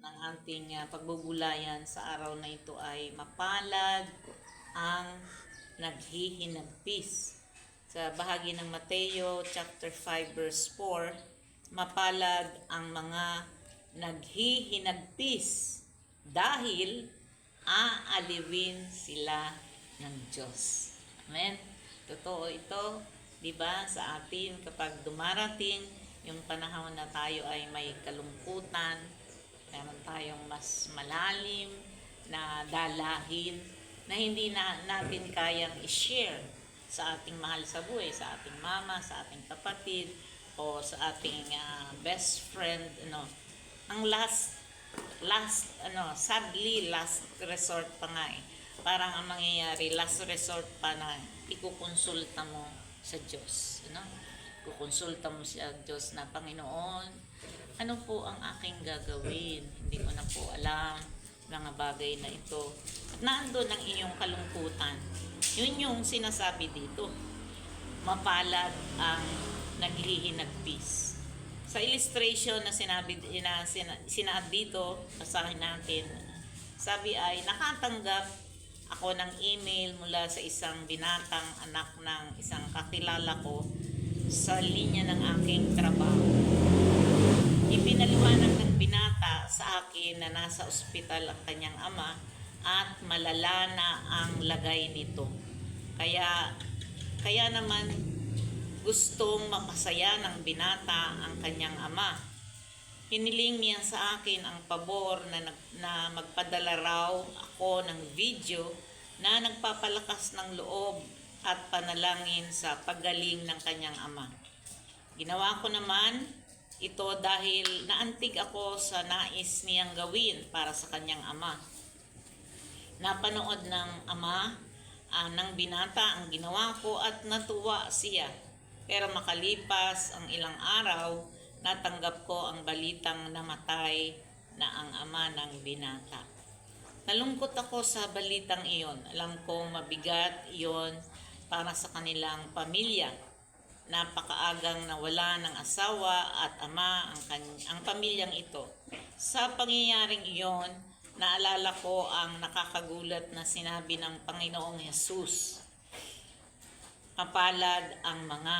ng ating ah, pagbubulayan sa araw na ito ay mapalad ang naghihinagpis. Sa bahagi ng Mateo chapter 5 verse 4, mapalad ang mga naghihinagpis dahil aaliwin sila ng Diyos. Amen. Totoo ito, 'di ba, sa atin kapag dumarating yung panahon na tayo ay may kalungkutan, tayong mas malalim na dalahin na hindi na natin kayang i-share sa ating mahal sa buhay, sa ating mama, sa ating kapatid, o sa ating ah, best friend, ano. Ang last, last, ano, sadly, last resort pa nga eh. Parang ang mangyayari, last resort pa na ikukonsulta mo sa Diyos, ano. Kukonsulta mo sa Diyos na, Panginoon, ano po ang aking gagawin? Hindi ko na po alam mga bagay na ito. At naandun ang inyong kalungkutan. Yun yung sinasabi dito. Mapalad ang naghihinagpis. Sa illustration na sinabi na sina, sinaad dito, basahin natin. Sabi ay nakatanggap ako ng email mula sa isang binatang anak ng isang kakilala ko sa linya ng aking trabaho. Ipinaliwanag ng binata sa akin na nasa ospital ang kanyang ama at malala na ang lagay nito. Kaya kaya naman gustong mapasaya ng binata ang kanyang ama. Hiniling niya sa akin ang pabor na, na magpadala raw ako ng video na nagpapalakas ng loob at panalangin sa paggaling ng kanyang ama. Ginawa ko naman ito dahil naantig ako sa nais niyang gawin para sa kanyang ama. Napanood ng ama ah, ng binata ang ginawa ko at natuwa siya. Pero makalipas ang ilang araw, natanggap ko ang balitang namatay na ang ama ng binata. Nalungkot ako sa balitang iyon. Alam kong mabigat iyon para sa kanilang pamilya napakaagang nawala ng asawa at ama ang, kan- ang pamilyang ito. Sa pangyayaring iyon, naalala ko ang nakakagulat na sinabi ng Panginoong Yesus. Mapalad ang mga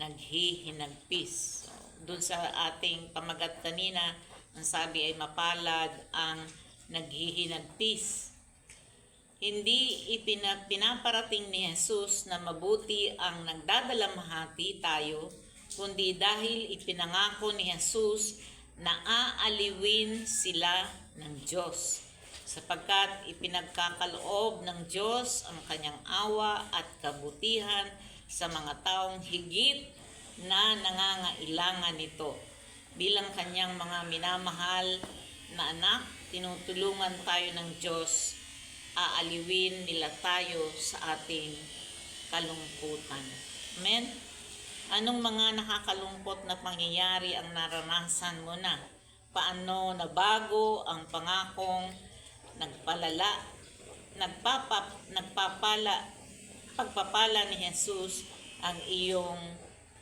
naghihinagpis. So, doon sa ating pamagat kanina, ang sabi ay mapalad ang naghihinagpis. Hindi ipina, pinaparating ni Jesus na mabuti ang nagdadalamhati tayo, kundi dahil ipinangako ni Jesus na aaliwin sila ng Diyos. Sapagkat ipinagkakaloob ng Diyos ang kanyang awa at kabutihan sa mga taong higit na nangangailangan nito. Bilang kanyang mga minamahal na anak, tinutulungan tayo ng Diyos aaliwin nila tayo sa ating kalungkutan. Amen? Anong mga nakakalungkot na pangyayari ang naranasan mo na? Paano nabago ang pangakong nagpalala, nagpapa, nagpapala, pagpapala ni Jesus ang iyong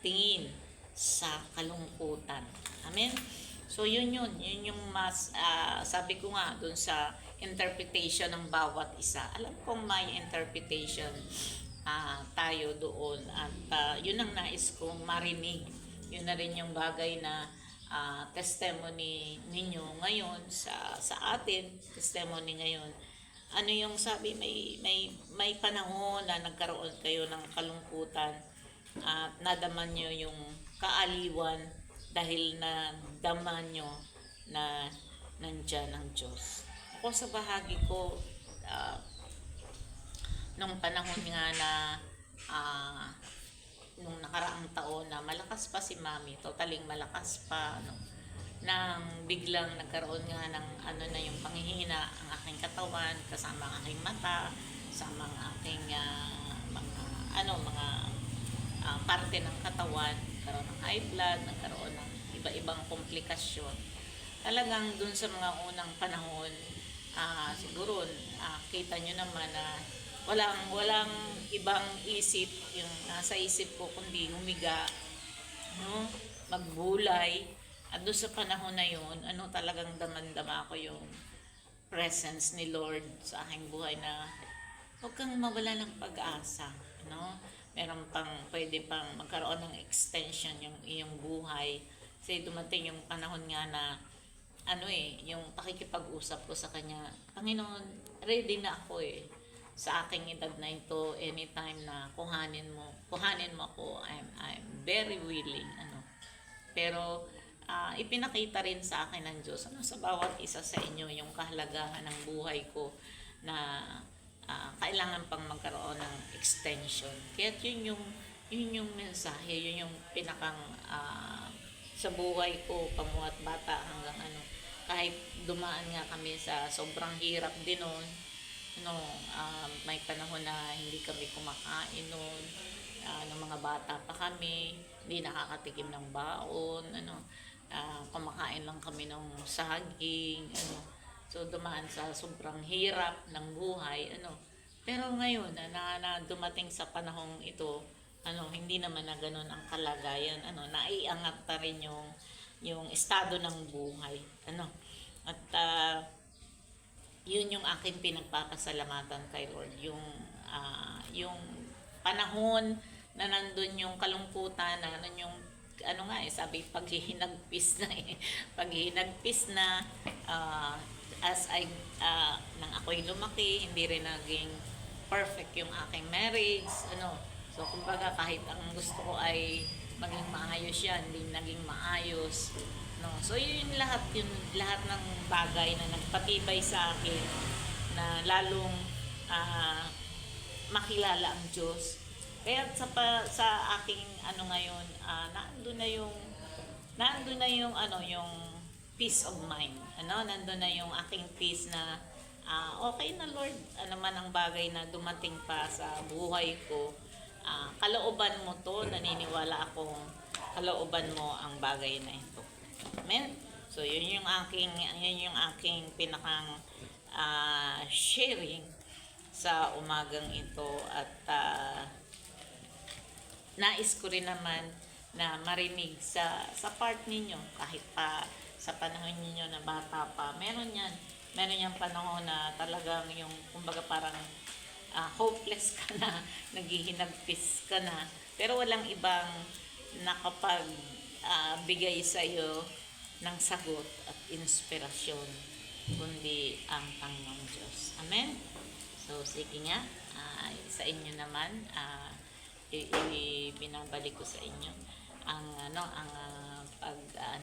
tingin sa kalungkutan. Amen? So yun yun, yun yung mas, ah, sabi ko nga dun sa interpretation ng bawat isa. Alam kong may interpretation ah, tayo doon at ah, yun ang nais kong marinig. Yun na rin yung bagay na ah, testimony ninyo ngayon sa sa atin, testimony ngayon. Ano yung sabi may may may panahon na nagkaroon kayo ng kalungkutan at nadaman nyo yung kaaliwan dahil na daman nyo na nandyan ang Diyos. Ako sa bahagi ko, ah, nung panahon nga na ah, nung nakaraang taon na malakas pa si mami, totaling malakas pa, ano, nang biglang nagkaroon nga ng ano na yung panghihina ang aking katawan kasama ang aking mata sama ang aking ah, mga ano mga ah, parte ng katawan nagkaroon ng high blood nagkaroon ng iba-ibang komplikasyon talagang dun sa mga unang panahon ah, siguro ah, kita nyo naman na walang walang ibang isip yung nasa isip ko kundi humiga no magbulay At doon sa panahon na yun, ano talagang damandama ko yung presence ni Lord sa aking buhay na huwag kang mawala ng pag-asa. No? Meron pang, pwede pang magkaroon ng extension yung iyong buhay. Kasi dumating yung panahon nga na ano eh, yung pakikipag-usap ko sa kanya, Panginoon, ready na ako eh. Sa aking edad na ito anytime na kuhanin mo kuhanin mo ako I'm I'm very willing. Ano. Pero ah, ipinakita rin sa akin ng Diyos ano sa bawat isa sa inyo yung kahalagahan ng buhay ko na ah, kailangan pang magkaroon ng extension kaya yun yung yun yung mensahe yun yung pinakang ah, sa buhay ko pamuhat bata hanggang ano kahit dumaan nga kami sa sobrang hirap din noon no, um, may panahon na hindi kami kumakain noon, ah, ng mga bata pa kami, hindi nakakatikim ng baon, ano, ah, kumakain lang kami ng saging, ano. So dumaan sa sobrang hirap ng buhay, ano. Pero ngayon na, na, dumating sa panahong ito, ano, hindi naman na ganun ang kalagayan, ano, naiangat pa rin yung yung estado ng buhay, ano. At ah, yun yung aking pinagpapasalamatan kay Lord yung ah, yung panahon na nandun yung kalungkutan na nandun yung ano nga eh sabi paghihinagpis na eh paghihinagpis na ah, as I ah, nang ako'y lumaki hindi rin naging perfect yung aking marriage ano. So kumbaga kahit ang gusto ko ay maging maayos yan hindi naging maayos no. So yun yung lahat yun lahat ng bagay na nagpatibay sa akin na lalong ah, makilala ang Diyos. Kaya sa pa, sa aking ano ngayon ah, naandun na yung naandun na yung ano yung peace of mind ano nandun na yung aking peace na ah, okay na Lord ano man ang bagay na dumating pa sa buhay ko ah, kalooban mo to naniniwala akong kalooban mo ang bagay na ito Amen. So yun yung aking yun yung aking pinakang ah, sharing sa umagang ito at ah, nais ko rin naman na marinig sa sa part ninyo kahit pa sa panahon ninyo na bata pa meron yan meron yung panahon na talagang yung kumbaga parang ah, hopeless ka na naghihinagpis ka na pero walang ibang nakapag ah, bigay sa iyo ng sagot at inspirasyon kundi ang Panginoong Diyos. Amen? So, sige nga, ah, sa inyo naman, ah, i- i- binabalik ko sa inyo ang ano ang ah, pag ah,